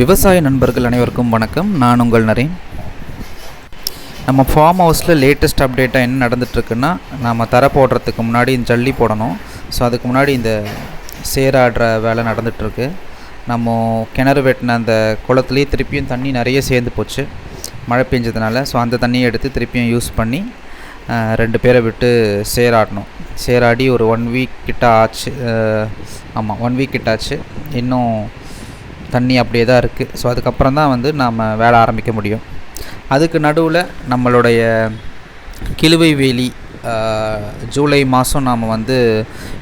விவசாய நண்பர்கள் அனைவருக்கும் வணக்கம். நான் உங்கள் நரேன். நம்ம ஃபார்ம் ஹவுஸில் லேட்டஸ்ட் அப்டேட்டாக என்ன நடந்துகிட்ருக்குன்னா நம்ம தர போடுறதுக்கு முன்னாடி ஜல்லி போடணும். ஸோ அதுக்கு முன்னாடி இந்த சேராடுற வேலை நடந்துகிட்ருக்கு நம்ம கிணறு வெட்டின அந்த குளத்துலேயே திருப்பியும் தண்ணி நிறைய சேர்ந்து போச்சு. மழை பெஞ்சதுனால ஸோ அந்த தண்ணியை எடுத்து திருப்பியும் யூஸ் பண்ணி ரெண்டு பேரை விட்டு சேராடணும். சேராடி ஒரு ஒன் வீக் கிட்ட ஆச்சு ஆமாம் ஒன் வீக் கிட்ட ஆச்சு. இன்னும் தண்ணி அப்படியே தான் இருக்குது ஸோ அதுக்கப்புறம் தான் வந்து நாம் வேலை ஆரம்பிக்க முடியும். அதுக்கு நடுவில் நம்மளுடைய கிழுவை வேலி ஜூலை மாதம் நாம் வந்து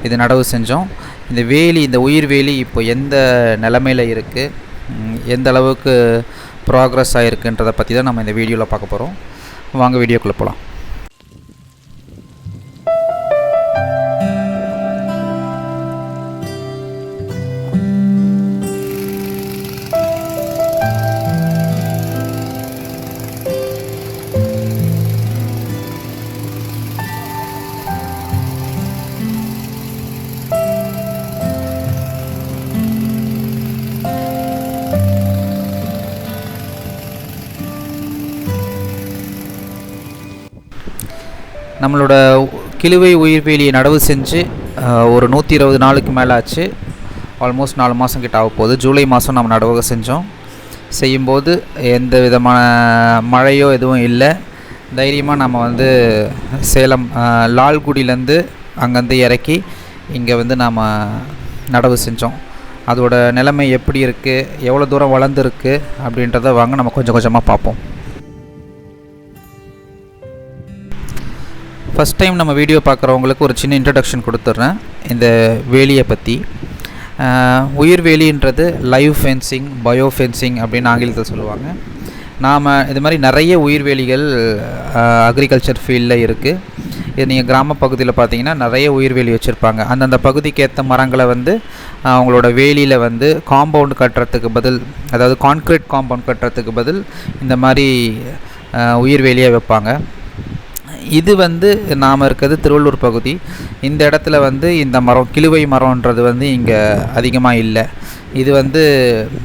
இது நடவு செஞ்சோம். இந்த வேலி இந்த உயிர் வேலி இப்போ எந்த நிலமையில் இருக்குது எந்த அளவுக்கு ப்ராக்ரஸ் ஆகிருக்குன்றதை பற்றி தான் நம்ம இந்த வீடியோவில் பார்க்க போகிறோம் வாங்க வீடியோக்குள்ளே போகலாம் நம்மளோட கிழுவை உயிர்வேலியை நடவு செஞ்சு ஒரு நூற்றி இருபது நாளுக்கு மேலே ஆச்சு ஆல்மோஸ்ட் நாலு மாதம் கிட்ட ஆக போகுது. ஜூலை மாதம் நம்ம நடவு செஞ்சோம். செய்யும்போது எந்த விதமான மழையோ எதுவும் இல்லை. தைரியமாக நம்ம வந்து சேலம் லால்குடியிலேருந்து அங்கேருந்து இறக்கி இங்கே வந்து நாம் நடவு செஞ்சோம். அதோட நிலைமை எப்படி இருக்குது எவ்வளோ தூரம் வளர்ந்துருக்கு? அப்படின்றத வாங்க நம்ம கொஞ்சம் கொஞ்சமாக பார்ப்போம். ஃபஸ்ட் டைம் நம்ம வீடியோ பார்க்குறவங்களுக்கு ஒரு சின்ன இன்ட்ரடக்ஷன் கொடுத்துட்றேன். இந்த வேலியை பற்றி உயிர் வேலின்றது லைவ் ஃபென்சிங் பயோ ஃபென்சிங் அப்படின்னு ஆங்கிலத்தில் சொல்லுவாங்க. நாம் இது மாதிரி நிறைய உயிர்வேலிகள் அக்ரிகல்ச்சர் ஃபீல்டில் இருக்குது இது நீங்கள் கிராம பகுதியில் பார்த்தீங்கன்னா நிறைய உயிர்வேலி வச்சுருப்பாங்க. அந்தந்த பகுதிக்கேற்ற மரங்களை வந்து அவங்களோட வேலியில் வந்து காம்பவுண்ட் கட்டுறதுக்கு பதில் அதாவது கான்க்ரீட் காம்பவுண்ட் கட்டுறதுக்கு பதில் இந்த மாதிரி ஆஹ், வைப்பாங்க. இது வந்து நாம் இருக்கிறது திருவள்ளூர் பகுதி. இந்த இடத்துல வந்து இந்த மரம் கிழுவை மரம்ன்றது வந்து இங்கே அதிகமாக இல்லை. இது வந்து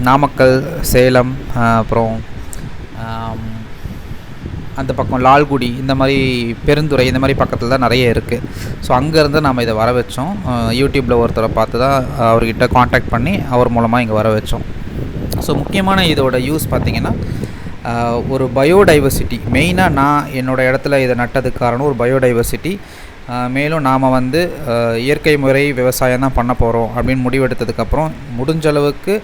நாமக்கல் சேலம் அப்புறம் அந்த பக்கம் லால்குடி இந்த மாதிரி பெருந்துறை இந்த மாதிரி பக்கத்தில் தான் நிறைய இருக்குது ஸோ அங்கேருந்து நாம் இதை வர வச்சோம் யூடியூப்பில் ஒருத்தரை பார்த்து தான் அவர்கிட்ட காண்டாக்ட் பண்ணி அவர் மூலமாக இங்கே வர வச்சோம் ஸோ முக்கியமான இதோட யூஸ் பார்த்திங்கன்னா ஒரு பயோடைவர்சிட்டி மெயினாக நான் என்னோடய இடத்துல இதை நட்டதுக்கு காரணம் ஒரு பயோடைவர்சிட்டி மேலும் நாம் வந்து இயற்கை முறை விவசாயம் தான் பண்ண போகிறோம் அப்படின்னு முடிவெடுத்ததுக்கப்புறம் முடிஞ்ச அளவுக்கு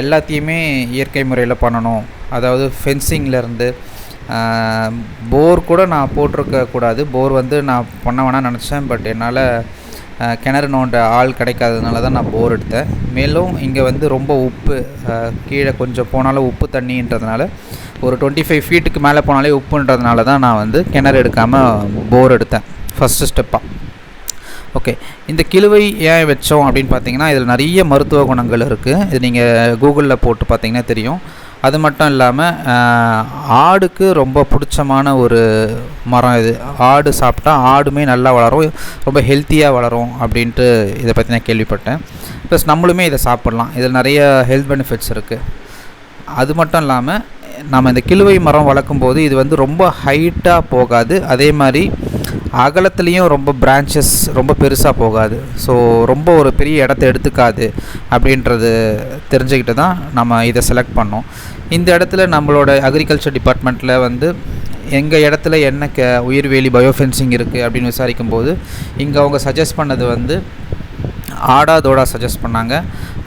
எல்லாத்தையுமே இயற்கை முறையில் பண்ணணும். அதாவது ஃபென்சிங்லேருந்து போர் கூட நான் போட்டிருக்கக்கூடாது போர் வந்து நான் பண்ண வேணாம்னு நினச்சேன். பட் என்னால் கிணறு நோண்ட ஆள் கிடைக்காததுனால தான் நான் போர் எடுத்தேன். மேலும் இங்கே வந்து ரொம்ப உப்பு கீழே கொஞ்சம் போனாலும் உப்பு தண்ணின்றதுனால ஒரு டுவெண்ட்டி ஃபைவ் ஃபீட்டுக்கு மேலே போனாலே உப்புன்றதுனால தான் நான் வந்து கிணறு எடுக்காமல் போர் எடுத்தேன். ஃபஸ்ட்டு ஸ்டெப்பாக ஓகே இந்த கிழுவை ஏன் வச்சோம் அப்படின்னு பார்த்தீங்கன்னா இதில் நிறைய மருத்துவ குணங்கள் இருக்குது இது நீங்கள் கூகுளில் போட்டு பார்த்தீங்கன்னா தெரியும். அது மட்டும் இல்லாமல் ஆடுக்கு ரொம்ப பிடிச்சமான ஒரு மரம் இது. ஆடு சாப்பிட்டா ஆடுமே நல்லா வளரும் ரொம்ப ஹெல்த்தியாக வளரும் அப்படின்ட்டு இதை பற்றி நான் கேள்விப்பட்டேன். ப்ளஸ் நம்மளுமே இதை சாப்பிட்லாம். இதில் நிறைய ஹெல்த் பெனிஃபிட்ஸ் இருக்குது அது மட்டும் இல்லாமல் நம்ம இந்த கிலுவை மரம் வளர்க்கும்போது இது வந்து ரொம்ப ஹைட்டாக போகாது. அதே மாதிரி அகலத்துலேயும் ரொம்ப பிரான்ச்சஸ் ரொம்ப பெருசாக போகாது. ஸோ ரொம்ப ஒரு பெரிய இடத்த எடுத்துக்காது அப்படின்றது தெரிஞ்சுக்கிட்டு தான் நம்ம இதை செலக்ட் பண்ணோம். இந்த இடத்துல நம்மளோட அக்ரிகல்ச்சர் டிபார்ட்மெண்ட்டில் வந்து எங்கள் இடத்துல என்ன க உயிர்வேலி பயோஃபென்சிங் இருக்குது அப்படின்னு விசாரிக்கும் போது இங்கே அவங்க சஜஸ்ட் பண்ணது வந்து ஆடா தோடா சஜஸ்ட் பண்ணாங்க.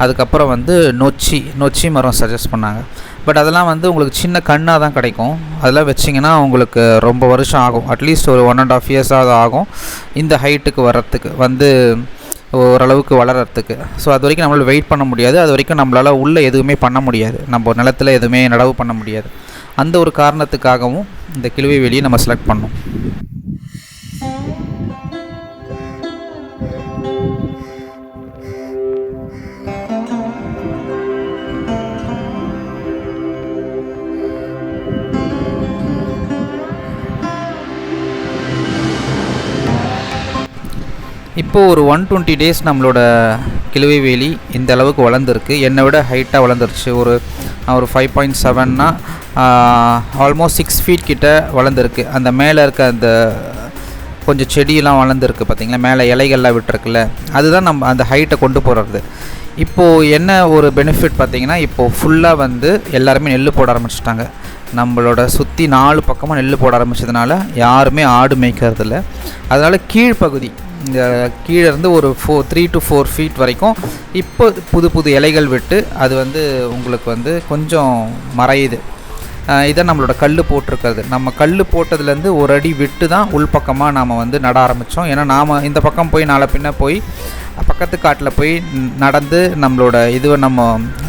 அதுக்கப்புறம் வந்து நொச்சி நொச்சி மரம் சஜஸ்ட் பண்ணாங்க. பட் அதெல்லாம் வந்து உங்களுக்கு சின்ன கண்ணாக தான் கிடைக்கும். அதெல்லாம் வச்சிங்கன்னா உங்களுக்கு ரொம்ப வருஷம் ஆகும். அட்லீஸ்ட் ஒரு ஒன் அண்ட் ஆஃப் இயர்ஸாக ஆகும். இந்த ஹைட்டுக்கு வர்றதுக்கு வந்து ஓரளவுக்கு வளர்கிறதுக்கு ஸோ அது வரைக்கும் நம்மளால் வெயிட் பண்ண முடியாது. அது வரைக்கும் நம்மளால் உள்ளே எதுவுமே பண்ண முடியாது. நம்ம நிலத்தில் எதுவுமே நடவு பண்ண முடியாது. அந்த ஒரு காரணத்துக்காகவும் இந்த கிழுவை வெளியை நம்ம செலக்ட் பண்ணோம் இப்போது ஒரு ஒன் டுவெண்ட்டி டேஸ் நம்மளோட கிழுவை வேலி இந்த அளவுக்கு வளர்ந்துருக்கு. என்னை விட ஹைட்டாக வளர்ந்துருச்சு. ஒரு ஒரு ஃபைவ் பாயிண்ட் செவன்னா ஆல்மோஸ்ட் சிக்ஸ் ஃபீட் கிட்ட வளர்ந்துருக்கு. அந்த மேலே இருக்க அந்த கொஞ்சம் செடியெல்லாம் வளர்ந்துருக்கு பார்த்தீங்களா மேலே இலைகள்லாம் விட்டுருக்குல்ல. அதுதான் நம்ம அந்த ஹைட்டை கொண்டு போகிறது இப்போது என்ன ஒரு பெனிஃபிட் பார்த்தீங்கன்னா இப்போது ஃபுல்லாக வந்து எல்லாருமே நெல் போட ஆரம்பிச்சிட்டாங்க. நம்மளோட சுற்றி நாலு பக்கமாக நெல் போட ஆரம்பிச்சதுனால யாருமே ஆடு மேய்க்கிறதில்ல. அதனால் கீழ்ப்பகுதி இந்த கீழே இருந்து ஒரு ஃபோ த்ரீ டு ஃபோர் ஃபீட் வரைக்கும் இப்போ புது புது இலைகள் விட்டு அது வந்து உங்களுக்கு வந்து கொஞ்சம் மறையுது. இதை நம்மளோட கல் போட்டிருக்கிறது. நம்ம கல் போட்டதுலேருந்து ஒரு அடி விட்டு தான் உள்பக்கமாக நாம் வந்து நட ஆரம்பித்தோம் ஏன்னா நாம் இந்த பக்கம் போய் நாளை பின்ன போய் பக்கத்து காட்டில் போய் நடந்து நம்மளோட இதுவை நம்ம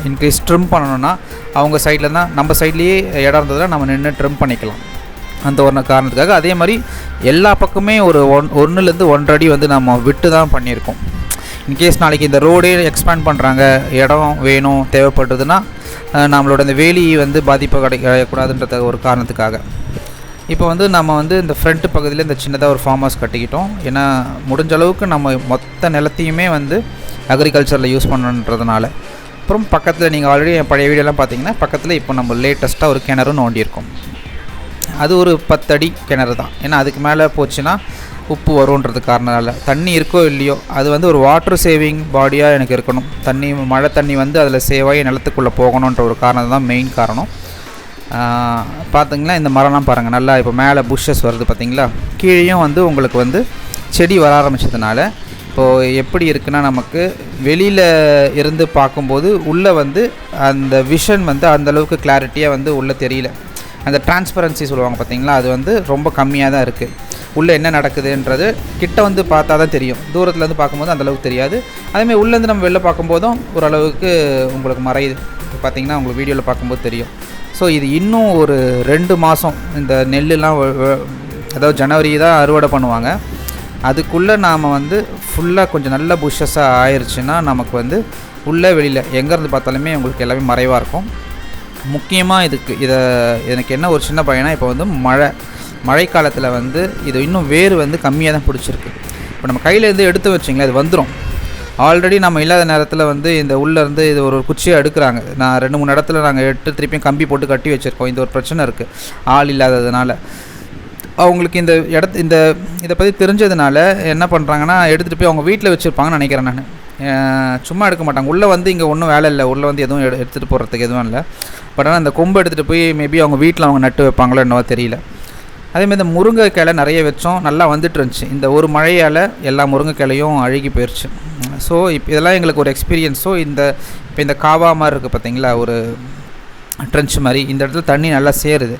இன்க்ரீஸ் ட்ரிம் பண்ணணும்னா அவங்க சைடில் தான் நம்ம சைட்லேயே இடம் இருந்ததுன்னா நம்ம நின்று ட்ரிம் பண்ணிக்கலாம். அந்த ஒரு காரணத்துக்காக அதே மாதிரி எல்லா பக்கமே ஒரு ஒன் ஒன்றுலேருந்து ஒன்றரை வந்து நம்ம விட்டு தான் பண்ணியிருக்கோம் இன்கேஸ் நாளைக்கு இந்த ரோடே எக்ஸ்பேண்ட் பண்ணுறாங்க இடம் வேணும் தேவைப்படுதுன்னா நம்மளோட இந்த வேலி வந்து பாதிப்பு கிடைக்கக்கூடாதுன்றத ஒரு காரணத்துக்காக. இப்போ வந்து நம்ம வந்து இந்த ஃப்ரண்ட் பகுதியில் இந்த சின்னதாக ஒரு ஃபார்ம் ஹவுஸ் கட்டிக்கிட்டோம். ஏன்னா முடிஞ்ச அளவுக்கு நம்ம மொத்த நிலத்தையுமே வந்து அக்ரிகல்ச்சரில் யூஸ் பண்ணணுன்றதுனால அப்புறம் பக்கத்தில் நீங்கள் ஆல்ரெடி என் பழைய வீடியோலாம் பார்த்தீங்கன்னா பக்கத்தில் இப்போ நம்ம லேட்டஸ்ட்டாக ஒரு கிணறு நோண்டியிருக்கோம். அது ஒரு பத்தடி கிணறு தான். ஏன்னா அதுக்கு மேலே போச்சுன்னா உப்பு வரும்ன்றது காரணனால தண்ணி இருக்கோ இல்லையோ அது வந்து ஒரு வாட்டர் சேவிங் பாடியாக எனக்கு இருக்கணும். தண்ணி மழை தண்ணி வந்து அதில் சேவாகி நிலத்துக்குள்ளே போகணுன்ற ஒரு காரணம் தான் மெயின் காரணம். ஆஹ் இந்த மரம்லாம் பாருங்கள் நல்லா இப்போ மேலே புஷ்ஷஸ் வருது பார்த்தீங்களா கீழேயும் வந்து உங்களுக்கு வந்து செடி வர ஆரம்பிச்சதுனால இப்போது எப்படி இருக்குன்னா நமக்கு வெளியில் இருந்து பார்க்கும்போது உள்ளே வந்து அந்த விஷன் வந்து அந்தளவுக்கு கிளாரிட்டியாக வந்து உள்ளே தெரியல. அந்த டிரான்ஸ்பரன்சி சொல்லுவாங்க பார்த்தீங்களா? அது வந்து ரொம்ப கம்மியாக தான் இருக்குது உள்ளே என்ன நடக்குதுன்றது கிட்ட வந்து பார்த்தா தான் தெரியும். தூரத்துலேருந்து பார்க்கும்போது அந்தளவுக்கு தெரியாது. அதேமாதிரி உள்ளேருந்து நம்ம வெளில பார்க்கும்போதும் ஓரளவுக்கு உங்களுக்கு மறையுது. பார்த்தீங்கன்னா உங்களுக்கு வீடியோவில் பார்க்கும்போது தெரியும். ஸோ இது இன்னும் ஒரு ரெண்டு மாதம் இந்த நெல்லுலாம் அதாவது ஜனவரி தான் அறுவடை பண்ணுவாங்க. அதுக்குள்ளே நாம் வந்து ஃபுல்லாக கொஞ்சம் நல்ல புஷ்ஷஸாக ஆயிடுச்சுன்னா நமக்கு வந்து உள்ளே வெளியில் எங்கேருந்து பார்த்தாலுமே உங்களுக்கு எல்லாமே மறைவாக இருக்கும். முக்கியமாக இதுக்கு இதை எனக்கு என்ன ஒரு சின்ன பயனா இப்போ வந்து மழை மழைக்காலத்தில் வந்து இது இன்னும் வேர் வந்து கம்மியாக தான் பிடிச்சிருக்கு. இப்போ நம்ம கையிலேருந்து எடுத்து வச்சிங்களேன் அது வந்துடும் ஆல்ரெடி நம்ம இல்லாத நேரத்தில் வந்து இந்த உள்ளேருந்து இது ஒரு குச்சியை எடுக்கிறாங்க. நான் ரெண்டு மூணு இடத்துல நாங்கள் எடுத்து திருப்பியும் கம்பி போட்டு கட்டி வச்சுருக்கோம். இந்த ஒரு பிரச்சனை இருக்குது ஆள் இல்லாததுனால. அவங்களுக்கு இந்த இடத்து இந்த இதை பற்றி தெரிஞ்சதுனால என்ன பண்ணுறாங்கன்னா எடுத்துகிட்டு போய் அவங்க வீட்டில் வச்சுருப்பாங்கன்னு நினைக்கிறேன் நான். சும்மா எடுக்க மாட்டாங்க. உள்ளே வந்து இங்கே ஒன்றும் வேலை இல்லை. உள்ளே வந்து எதுவும் எடு எடுத்துகிட்டு போகிறதுக்கு எதுவும் இல்லை. பட் ஆனால் அந்த கொம்பு எடுத்துகிட்டு போய் மேபி அவங்க வீட்டில் அவங்க நட்டு வைப்பாங்களோ என்னவோ தெரியல. அதேமாதிரி இந்த முருங்கைக்கிளை நிறைய வச்சோம். நல்லா வந்துட்டு இருந்துச்சு. இந்த ஒரு மழையால் எல்லா முருங்கைக்கிளையும் அழுகி போயிடுச்சு ஸோ இப்போ இதெல்லாம் எங்களுக்கு ஒரு எக்ஸ்பீரியன்ஸோ இந்த இப்போ இந்த காவா மாதிரி இருக்குது பார்த்தீங்களா ஒரு ட்ரென்ச் மாதிரி. இந்த இடத்துல தண்ணி நல்லா சேருது.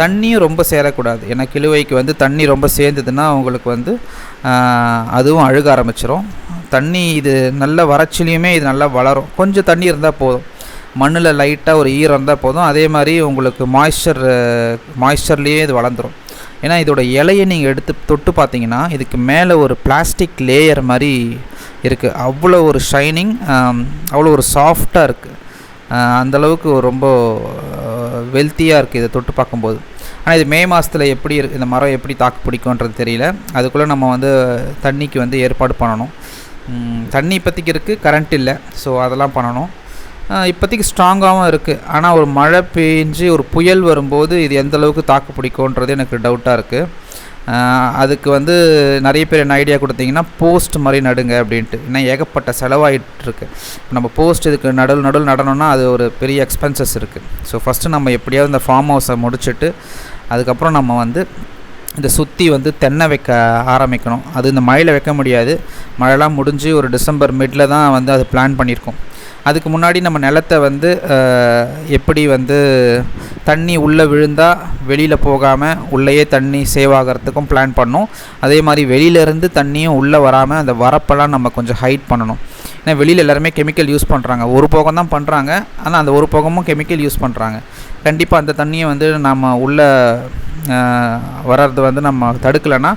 தண்ணியும் ரொம்ப சேரக்கூடாது. ஏன்னா கிழுவைக்கு வந்து தண்ணி ரொம்ப சேர்ந்ததுன்னா உங்களுக்கு வந்து அதுவும் அழுக ஆரம்பிச்சிடும் தண்ணி இது நல்ல வறட்சிலையுமே இது நல்லா வளரும். கொஞ்சம் தண்ணி இருந்தால் போதும். மண்ணில் லைட்டாக ஒரு ஈரம் இருந்தால் போதும். அதே மாதிரி உங்களுக்கு மாய்ஸ்சர் மாய்ஸ்சர்லேயே இது வளர்ந்துரும். ஏன்னா இதோட இலையை நீங்கள் எடுத்து தொட்டு பார்த்தீங்கன்னா இதுக்கு மேலே ஒரு பிளாஸ்டிக் லேயர் மாதிரி இருக்குது அவ்வளோ ஒரு ஷைனிங் அவ்வளோ ஒரு சாஃப்டாக இருக்குது அந்தளவுக்கு ரொம்ப வெல்த்தியாக இருக்குது இதை தொட்டு பார்க்கும்போது. ஆனால் இது மே மாதத்தில் எப்படி இருக்கு இந்த மரம் எப்படி தாக்கு பிடிக்கும்ன்றது தெரியல. அதுக்குள்ளே நம்ம வந்து தண்ணிக்கு வந்து ஏற்பாடு பண்ணணும். தண்ணி இப்போதைக்கு இருக்குது கரண்ட் இல்லை. ஸோ அதெல்லாம் பண்ணணும். இப்போதைக்கு ஸ்ட்ராங்காகவும் இருக்குது ஆனால் ஒரு மழை பெஞ்சு ஒரு புயல் வரும்போது இது எந்த அளவுக்கு தாக்கு பிடிக்கும்ன்றது எனக்கு டவுட்டாக இருக்குது அதுக்கு வந்து நிறைய பேர் என்ன ஐடியா கொடுத்தீங்கன்னா போஸ்ட் மாதிரி நடுங்க அப்படின்ட்டு. ஏன்னா ஏகப்பட்ட செலவாயிட்டுருக்கு. நம்ம போஸ்ட் இதுக்கு நடுவில் நடுவில் நடணும்னா அது ஒரு பெரிய எக்ஸ்பென்சஸ் இருக்குது ஸோ ஃபஸ்ட்டு நம்ம எப்படியாவது இந்த ஃபார்ம் ஹவுஸை முடிச்சுட்டு அதுக்கப்புறம் நம்ம வந்து இந்த சுற்றி வந்து தென்னை வைக்க ஆரம்பிக்கணும். அது இந்த மழையில் வைக்க முடியாது. மழைலாம் முடிஞ்சு ஒரு டிசம்பர் மிடில் தான் வந்து அது பிளான் பண்ணியிருக்கோம். அதுக்கு முன்னாடி நம்ம நிலத்தை வந்து எப்படி வந்து தண்ணி உள்ளே விழுந்தால் வெளியில் போகாமல் உள்ளேயே தண்ணி சேவ் ஆகிறதுக்கும் பிளான் பண்ணோம். அதே மாதிரி வெளியிலேருந்து தண்ணியும் உள்ளே வராமல் அந்த வரப்பெல்லாம் நம்ம கொஞ்சம் ஹைட் பண்ணணும். ஏன்னா வெளியில் எல்லாருமே கெமிக்கல் யூஸ் பண்ணுறாங்க ஒரு போகம் தான் பண்ணுறாங்க ஆனால் அந்த ஒரு போகமும் கெமிக்கல் யூஸ் பண்ணுறாங்க கண்டிப்பாக அந்த தண்ணியை வந்து நம்ம உள்ளே வர்றது வந்து நம்ம தடுக்கலைன்னா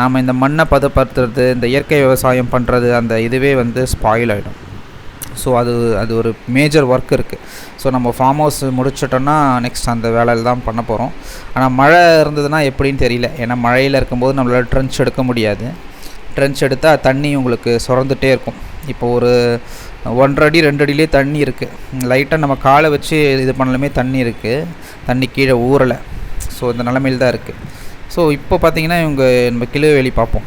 நாம் இந்த மண்ணை பதப்படுத்துறது இந்த இயற்கை விவசாயம் பண்ணுறது அந்த இதுவே வந்து ஸ்பாயில் ஆகிடும் ஸோ அது அது ஒரு மேஜர் ஒர்க் இருக்குது ஸோ நம்ம ஃபார்ம் ஹவுஸ் முடிச்சிட்டோன்னா நெக்ஸ்ட் அந்த வேலையில் தான் பண்ண போகிறோம் ஆனால் மழை இருந்ததுன்னா எப்படின்னு தெரியல. ஏன்னா மழையில் இருக்கும்போது நம்மளால் ட்ரென்ச் எடுக்க முடியாது. ட்ரென்ச் எடுத்தால் தண்ணி உங்களுக்கு சுரந்துகிட்டே இருக்கும். இப்போ ஒரு ஒன்றரை அடி ரெண்டு அடியிலே தண்ணி இருக்குது லைட்டாக நம்ம காலை வச்சு இது பண்ணலுமே தண்ணி இருக்குது தண்ணி கீழே ஊறலை. ஸோ இந்த நிலமையில் தான் இருக்குது ஸோ இப்போ பார்த்தீங்கன்னா இவங்க நம்ம கிலோ வேலி பார்ப்போம்.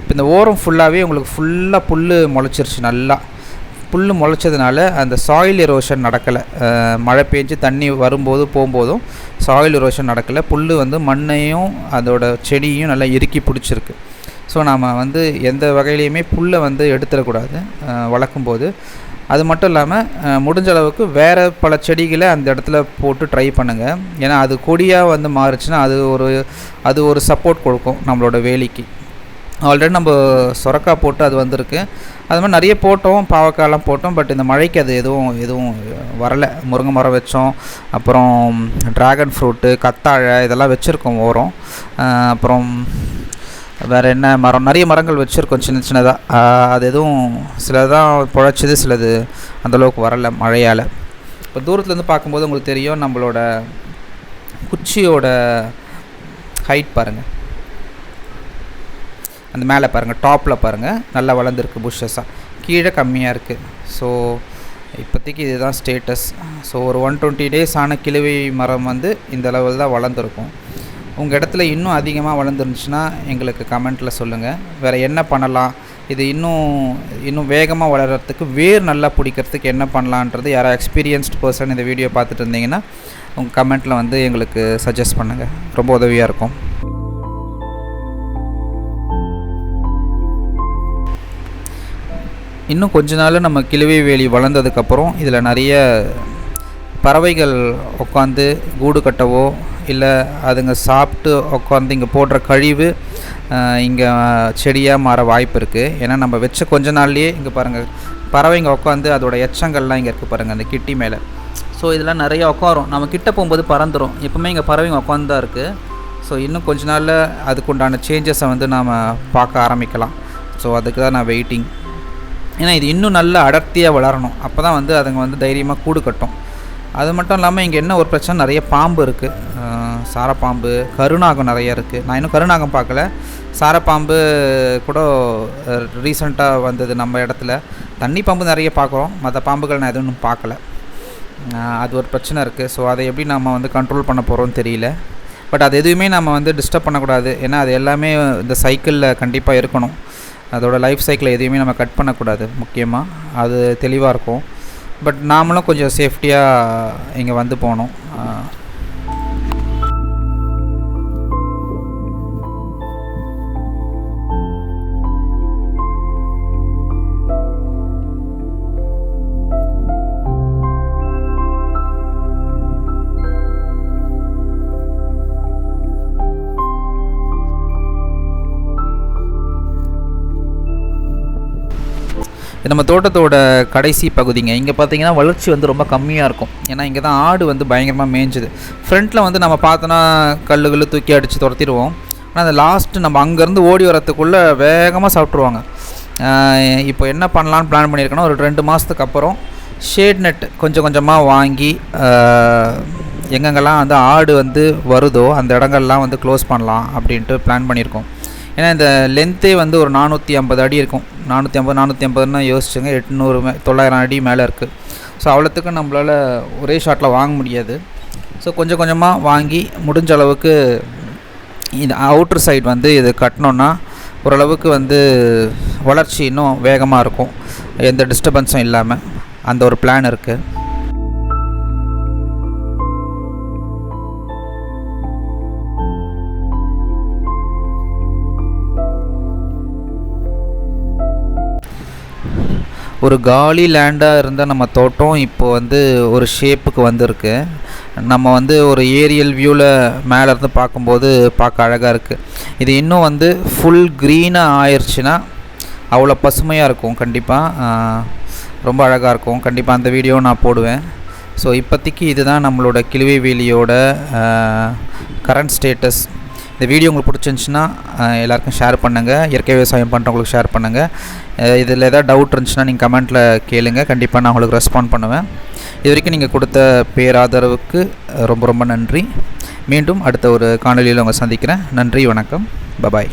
இப்போ இந்த ஓரம் ஃபுல்லாகவே உங்களுக்கு ஃபுல்லாக புல் முளைச்சிருச்சு நல்லா. புல் முளைச்சதுனால அந்த சாயில் எரோஷன் நடக்கலை. மழை பெஞ்சு தண்ணி வரும்போது போகும்போதும் சாயில் எரோஷன் நடக்கலை. புல் வந்து மண்ணையும் அதோட செடியையும் நல்லா இறுக்கி பிடிச்சிருக்கு. ஸோ நாம் வந்து எந்த வகையிலையுமே புல்லை வந்து எடுத்துடக்கூடாது. வளர்க்கும்போது. அது மட்டும் இல்லாமல் முடிஞ்ச அளவுக்கு வேறு பல செடிகளை அந்த இடத்துல போட்டு ட்ரை பண்ணுங்கள் ஏன்னா அது கொடியாக வந்து மாறுச்சுன்னா அது ஒரு அது ஒரு சப்போர்ட் கொடுக்கும் நம்மளோட வேலிக்கு. ஆல்ரெடி நம்ம சொரக்காய் போட்டு அது வந்திருக்கு. அது மாதிரி நிறைய போட்டோம் பாவக்காயெல்லாம் போட்டோம் பட் இந்த மழைக்கு அது எதுவும் எதுவும் வரலை. முருங்கை மரம் வச்சோம் அப்புறம் ட்ராகன் ஃப்ரூட்டு கத்தாழை இதெல்லாம் வச்சுருக்கோம் ஓரம். அப்புறம் வேறு என்ன மரம்? நிறைய மரங்கள் வச்சுருக்கோம் சின்ன சின்னதாக அது எதுவும் சிலதான் பொழைச்சிது சிலது அந்தளவுக்கு வரலை மழையால். இப்போ தூரத்துலேருந்து பார்க்கும்போது உங்களுக்கு தெரியும் நம்மளோட குச்சியோட ஹைட் பாருங்கள் அந்த மேலே பாருங்கள் டாப்பில் பாருங்கள் நல்லா வளர்ந்துருக்கு புஷ்ஷஸாக கீழே கம்மியாக இருக்குது ஸோ இப்போதைக்கு இதுதான் ஸ்டேட்டஸ் ஸோ ஒரு ஒன் டுவெண்ட்டி டேஸ் ஆன கிழவி மரம் வந்து இந்த லெவல் தான் வளர்ந்துருக்கும். உங்கள் இடத்துல இன்னும் அதிகமாக வளர்ந்துருந்துச்சுன்னா எங்களுக்கு கமெண்ட்டில் சொல்லுங்கள் வேறு என்ன பண்ணலாம்? இது இன்னும் இன்னும் வேகமாக வளர்கிறதுக்கு வேர் நல்லா பிடிக்கிறதுக்கு என்ன பண்ணலான்றது யாராவது எக்ஸ்பீரியன்ஸ்டு பர்சன் இந்த வீடியோ பார்த்துட்டு இருந்தீங்கன்னா உங்கள் கமெண்ட்டில் வந்து எங்களுக்கு சஜஸ்ட் பண்ணுங்கள் ரொம்ப உதவியாக இருக்கும். இன்னும் கொஞ்ச நாள் நம்ம கிழவி வேலி வளர்ந்ததுக்கப்புறம் இதில் நிறைய பறவைகள் உட்காந்து கூடு கட்டவோ இல்லை அதுங்க சாப்பிட்டு உட்காந்து இங்கே போடுற கழிவு இங்கே செடியாக மாற வாய்ப்பு இருக்குது ஏன்னா நம்ம வச்ச கொஞ்ச நாள்லேயே இங்கே பாருங்கள் பறவைங்க உட்காந்து அதோடய எச்சங்கள்லாம் இங்கே இருக்குது பாருங்கள் அந்த கிட்டி மேலே. ஸோ இதெல்லாம் நிறைய உட்காரும் நம்ம கிட்ட போகும்போது பறந்துடும் எப்பவுமே இங்கே பறவைங்க உட்காந்து தான் இருக்குது ஸோ இன்னும் கொஞ்ச நாளில் அதுக்குண்டான சேஞ்சஸை வந்து நாம் பார்க்க ஆரம்பிக்கலாம். ஸோ அதுக்கு தான் நான் வெயிட்டிங் ஏன்னா இது இன்னும் நல்ல அடர்த்தியாக வளரணும். அப்போ தான் வந்து அதுங்க வந்து தைரியமாக கூடு கட்டும். அது மட்டும் இல்லாமல் இங்கே என்ன ஒரு பிரச்சனை? நிறைய பாம்பு இருக்குது சாரப்பாம்பு கருநாகம் நிறைய இருக்குது நான் இன்னும் கருநாகம் பார்க்கல. சாரப்பாம்பு கூட ரீசண்டாக வந்தது நம்ம இடத்துல. தண்ணி பாம்பு நிறைய பார்க்குறோம். மற்ற பாம்புகள் நான் எதுவும் பார்க்கல. அது ஒரு பிரச்சனை இருக்குது ஸோ அதை எப்படி நம்ம வந்து கண்ட்ரோல் பண்ண போகிறோம்னு தெரியல. பட் அது எதுவுமே நம்ம வந்து டிஸ்டர்ப் பண்ணக்கூடாது. ஏன்னா அது எல்லாமே இந்த சைக்கிளில் கண்டிப்பாக இருக்கணும். அதோடய லைஃப் சைக்கிளை எதையுமே நம்ம கட் பண்ணக்கூடாது முக்கியமாக அது தெளிவாக இருக்கும். பட் நாமளும் கொஞ்சம் சேஃப்டியாக இங்கே வந்து இது நம்ம தோட்டத்தோட கடைசி பகுதிங்க. இங்கே பார்த்தீங்கன்னா வளர்ச்சி வந்து ரொம்ப கம்மியாக இருக்கும். ஏன்னா இங்கே தான் ஆடு வந்து பயங்கரமாக மேய்ஞ்சுது ஃப்ரண்ட்டில் வந்து நம்ம பார்த்தோன்னா கல்லுகள் தூக்கி அடித்து துரத்திடுவோம். ஆனால் அந்த லாஸ்ட்டு நம்ம அங்கேருந்து ஓடி வரத்துக்குள்ளே வேகமாக சாப்பிட்ருவாங்க இப்போ என்ன பண்ணலான்னு பிளான் பண்ணியிருக்கோன்னா ஒரு ரெண்டு மாதத்துக்கு அப்புறம் ஷேட் நெட் கொஞ்சம் கொஞ்சமாக வாங்கி எங்கெங்கெல்லாம் வந்து ஆடு வந்து வருதோ அந்த இடங்கள்லாம் வந்து க்ளோஸ் பண்ணலாம் அப்படின்ட்டு பிளான் பண்ணியிருக்கோம் ஏன்னா இந்த லென்த்தே வந்து ஒரு நானூற்றி ஐம்பது அடி இருக்கும். நானூற்றி ஐம்பது நானூற்றி ஐம்பதுன்னா யோசிச்சுங்க எட்நூறு தொள்ளாயிரம் அடி மேலே இருக்குது ஸோ அவ்வளோத்துக்கு நம்மளால் ஒரே ஷாட்டில் வாங்க முடியாது. ஸோ கொஞ்சம் கொஞ்சமாக வாங்கி முடிஞ்ச அளவுக்கு இந்த அவுட்ரு சைடு வந்து இது கட்டினோன்னா ஓரளவுக்கு வந்து வளர்ச்சி இன்னும் வேகமாக இருக்கும். எந்த டிஸ்டர்பன்ஸும் இல்லாமல் அந்த ஒரு பிளான் இருக்குது ஒரு காலி லேண்டாக இருந்த நம்ம தோட்டம் இப்போ வந்து ஒரு ஷேப்புக்கு வந்திருக்கு. நம்ம வந்து ஒரு ஏரியல் வியூவில் மேலேருந்து பார்க்கும்போது பார்க்க அழகாக இருக்குது இது இன்னும் வந்து ஃபுல் க்ரீனாக ஆயிடுச்சுன்னா அவ்வளோ பசுமையாக இருக்கும் கண்டிப்பாக ரொம்ப அழகாக இருக்கும். கண்டிப்பாக அந்த வீடியோ நான் போடுவேன். ஸோ இப்போதைக்கு இதுதான் நம்மளோட கிழுவை வேலியோட கரண்ட் ஸ்டேட்டஸ் இந்த வீடியோ உங்களுக்கு பிடிச்சிருந்துச்சின்னா எல்லாருக்கும் ஷேர் பண்ணுங்கள் இயற்கை விவசாயம் பண்ணுறவங்களுக்கு ஷேர் பண்ணுங்கள் இதில் எதாவது டவுட் இருந்துச்சுன்னா நீங்கள் கமெண்ட்டில் கேளுங்கள் கண்டிப்பாக நான் உங்களுக்கு ரெஸ்பாண்ட் பண்ணுவேன். இது வரைக்கும் நீங்கள் கொடுத்த பேராதரவுக்கு ரொம்ப ரொம்ப நன்றி. மீண்டும் அடுத்த ஒரு காணொலியில் உங்களை சந்திக்கிறேன். நன்றி வணக்கம். பபாய்